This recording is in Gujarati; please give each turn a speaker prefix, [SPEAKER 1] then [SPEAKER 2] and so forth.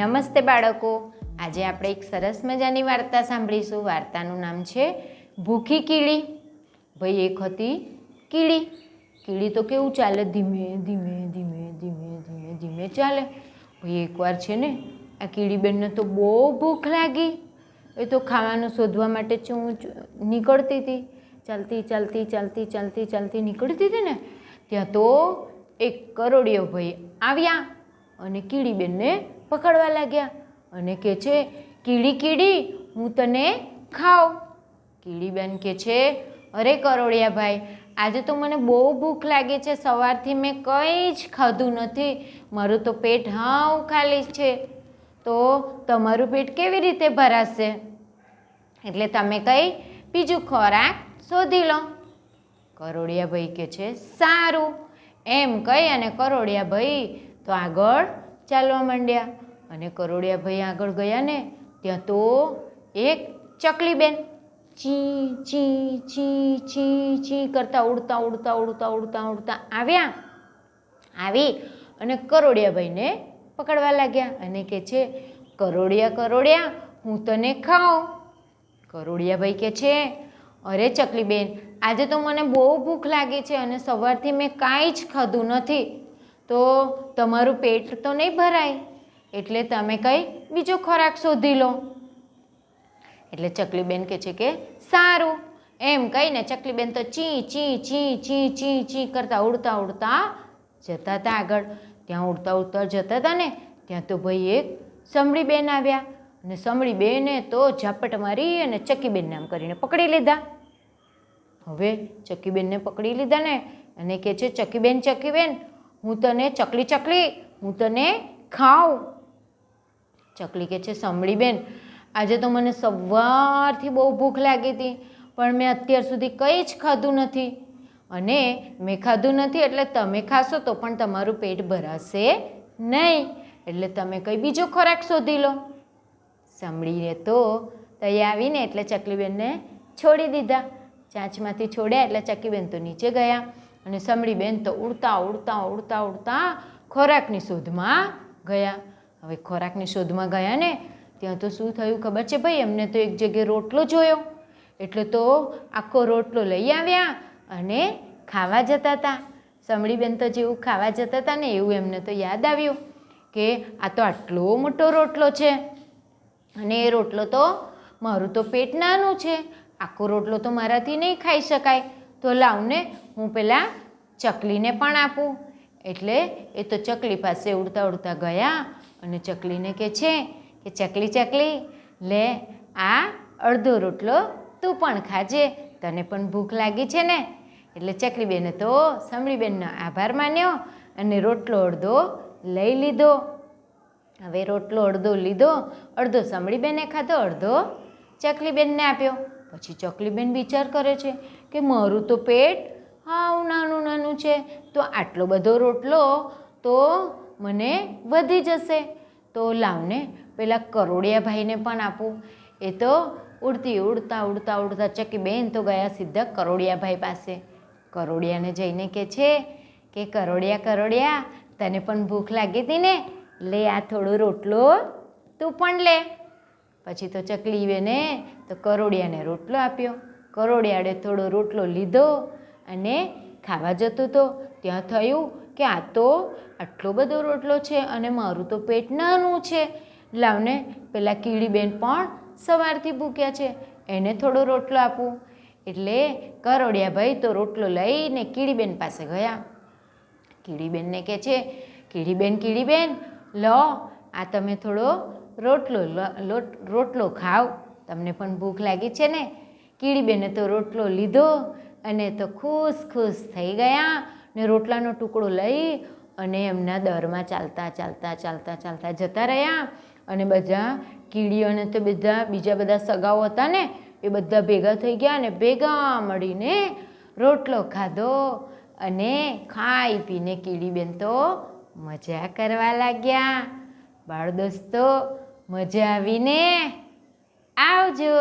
[SPEAKER 1] નમસ્તે બાળકો. આજે આપણે એક સરસ મજાની વાર્તા સાંભળીશું. વાર્તાનું નામ છે ભૂખી કીડી ભાઈ, એક હતી કીડી કીડી તો કેવું ચાલે? ધીમે ધીમે ધીમે ધીમે ધીમે ધીમે ચાલે. ભાઈ એકવાર છે ને, આ કીડીબેનને તો બહુ ભૂખ લાગી. એ તો ખાવાનું શોધવા માટે ચું નીકળતી હતી. ચાલતી ચાલતી ચાલતી ચાલતી ચાલતી નીકળતી હતી ને, ત્યાં તો એક કરોડિયો ભાઈ આવ્યા અને કીડીબેનને પકડવા લાગ્યા અને કે છે, કીડી કીડી, હું તને ખાઉં. કીડીબેન કે છે, અરે કરોડિયા ભાઈ આજે તો મને બહુ ભૂખ લાગે છે, સવારથી મેં કંઈ જ ખાધું નથી, મારું તો પેટ હાવ ખાલી છે, તો તમારું પેટ કેવી રીતે ભરાશે? એટલે તમે કંઈ બીજું ખોરાક શોધી લો. કરોડિયાભાઈ કે છે, સારું. એમ કહી અને કરોડિયાભાઈ તો આગળ ચાલવા માંડ્યા. અને કરોડિયા ભાઈ આગળ ગયા ને, ત્યાં તો એક ચકલીબેન ચી ચી ચી ચી ચી કરતા ઉડતા ઉડતા ઉડતા ઉડતા ઉડતા આવ્યા. આવી અને કરોડિયાભાઈને પકડવા લાગ્યા અને કે છે, કરોડિયા કરોડિયા, હું તને ખાઉં. કરોડિયાભાઈ કે છે, અરે ચકલીબેન આજે તો મને બહુ ભૂખ લાગી છે અને સવારથી મેં કાંઈ જ ખાધું નથી. તો તમારું પેટ તો નહીં ભરાય. એટલે તમે કંઈ બીજો ખોરાક શોધી લો. એટલે ચકલીબેન કહે છે કે, સારું. એમ કહીને ચકલીબેન તો ચી ચી ચી ચી ચી ચી કરતાં ઉડતા ઉડતા જતા હતા આગળ. ત્યાં ઉડતા ઉડતા જતા હતા ને, ત્યાં તો ભાઈ એક સમળીબેન આવ્યા. અને સમળીબેને તો ઝાપટ મારી અને ચકીબેનને આમ કરીને પકડી લીધા. હવે ચકીબેનને પકડી લીધા ને, અને કે છે, ચકીબેન ચકીબેન હું તને ચકલી ચકલી, હું તને ખાઉં. ચકલી કે છે, સાંભળી બેન, આજે તો મને સવારથી બહુ ભૂખ લાગી હતી, પણ મેં અત્યાર સુધી કંઈ જ ખાધું નથી. અને મેં ખાધું નથી એટલે તમે ખાશો તો પણ તમારું પેટ ભરાશે નહીં. એટલે તમે કંઈ બીજો ખોરાક શોધી લો. સાંભળીને તો તઈ આવીને એટલે ચકલીબેનને છોડી દીધા. ચાંચમાંથી છોડ્યા એટલે ચકલીબેન તો નીચે ગયા. અને સમડીબેન તો ઉડતા ઉડતા ઉડતા ઉડતા ખોરાકની શોધમાં ગયા. હવે ખોરાકની શોધમાં ગયા ને, ત્યાં તો શું થયું ખબર છે ભાઈ? એમને તો એક જગ્યાએ રોટલો જોયો. એટલે તો આખો રોટલો લઈ આવ્યા અને ખાવા જતા હતા. સમડીબેન તો જેવું ખાવા જતા હતા ને એવું એમને તો યાદ આવ્યું કે આ તો આટલો મોટો રોટલો છે અને એ રોટલો તો મારું તો પેટ નાનું છે. આખો રોટલો તો મારાથી નહીં ખાઈ શકાય. તો લાવને હું પહેલાં ચકલીને પણ આપું. એટલે એ તો ચકલી પાસે ઉડતા ઉડતા ગયા અને ચકલીને કે છે કે, ચકલી ચકલી, લે, આ અડધો રોટલો તું પણ ખાજે. તને પણ ભૂખ લાગી છે ને? એટલે ચકલીબેને તો સમળીબેનનો આભાર માન્યો અને રોટલો અડધો લઈ લીધો. હવે રોટલો અડધો લીધો, અડધો સમળીબેને ખાધો, અડધો ચકલીબેનને આપ્યો. પછી ચકલીબેન વિચાર કરે છે કે, મારું તો પેટ હાવ નાનું નાનું છે, તો આટલો બધો રોટલો તો મને વધી જશે. તો લાવને પેલા કરોડિયા ભાઈને પણ આપું. એ તો ઉડતી ઉડતા ઉડતા ઉડતા ચકી બેન તો ગયા સીધા કરોડિયા ભાઈ પાસે. કરોડિયાને જઈને કે છે કે કરોડિયા કરોડિયા, તને પણ ભૂખ લાગી હતી ને? લે આ થોડો રોટલો તું પણ લે. પછી તો ચકલી બેને તો કરોડિયાને રોટલો આપ્યો. કરોડિયાળે થોડો રોટલો લીધો. અને ખાવા જતો તો ત્યાં થયું કે આ તો આટલો બધો રોટલો છે અને મારું તો પેટ નાનું છે. લાવને પેલા કીડીબેન પણ સવારથી ભૂખ્યા છે. એને થોડો રોટલો આપું. એટલે કરોડિયા ભાઈ તો રોટલો લઈને કીડીબેન પાસે ગયા. કીડીબેનને કહે છે, કીડીબેન કીડીબેન, લો, આ તમે થોડો રોટલો રોટલો ખાઓ તમને પણ ભૂખ લાગી છે ને? કીડીબેને તો રોટલો લીધો. અને તો ખુશ ખુશ થઈ ગયા ને રોટલાનો ટુકડો લઈ અને એમના દરમાં ચાલતા ચાલતા ચાલતા ચાલતા જતા રહ્યા અને બધા કીડીઓને તો બધા બીજા બધા સગાઓ હતા ને એ બધા ભેગા થઈ ગયા અને ભેગા મળીને રોટલો ખાધો અને ખાઈ પીને કીડીબેન તો મજા કરવા લાગ્યા. બાળ દોસ્તો, મજા આવીને આવજો.